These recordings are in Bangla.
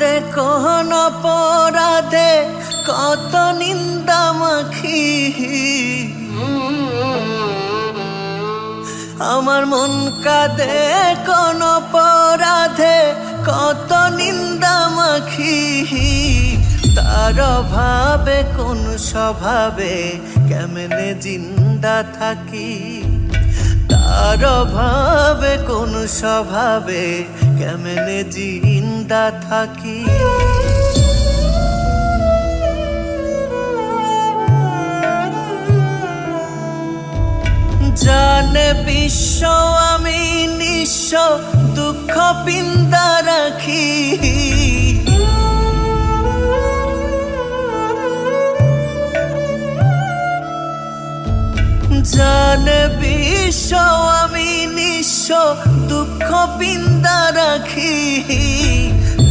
দে কোন অপরাধে, কত নিন্দা মাখি। আমার মন কাঁদে কোন অপরাধে, কত নিন্দা মাখি। তার অভাবে, কোন স্বভাবে কেমনে জিন্দা থাকি? তার অভাবে, কোন স্বভাবে কেমনে জিন্দা থাকি। জানে বিশ্ব আমি নিঃস্ব দুঃখ পিন্দা রাখি। জানে বিশ্ব দুঃখ পিন্দা রাখি।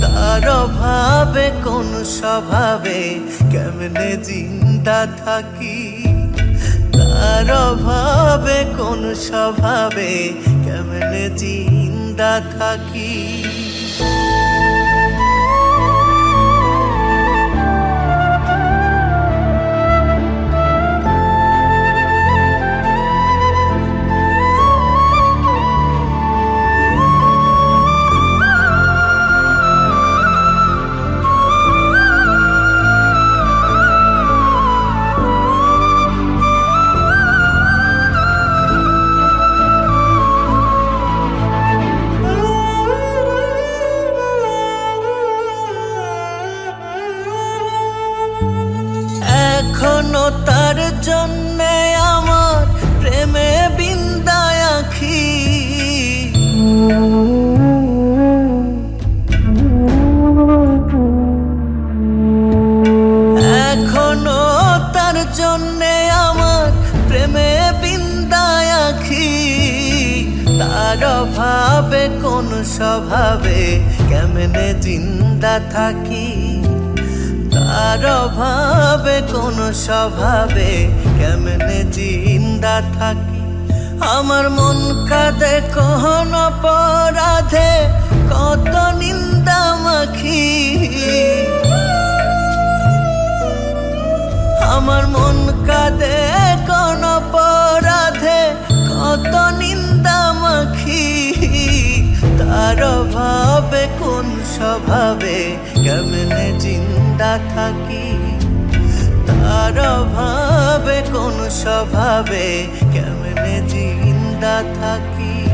তার অভাবে কোন স্বভাবে কেমনে জিন্দা থাকি? তার অভাবে কোন স্বভাবে কেমনে জিন্দা থাকি? তার জন্যে আমার প্রেমে বিন্দায় আখি। এখনও তার জন্যে আমার প্রেমে বিন্দায় আখি। তার অভাবে, কোন স্বভাবে কেমনে জিন্দা থাকি? তার ভাবে কোন স্বভাবে কেমনে জিন্দা থাকি? আমার মন কাঁদে কোন অপরাধে, কত নিন্দা মাখি। আমার মন কাঁদে স্বভাবে কেমনে জিন্দা থাকি? তার অভাবে কোন স্বভাবে কেমনে জিন্দা থাকি?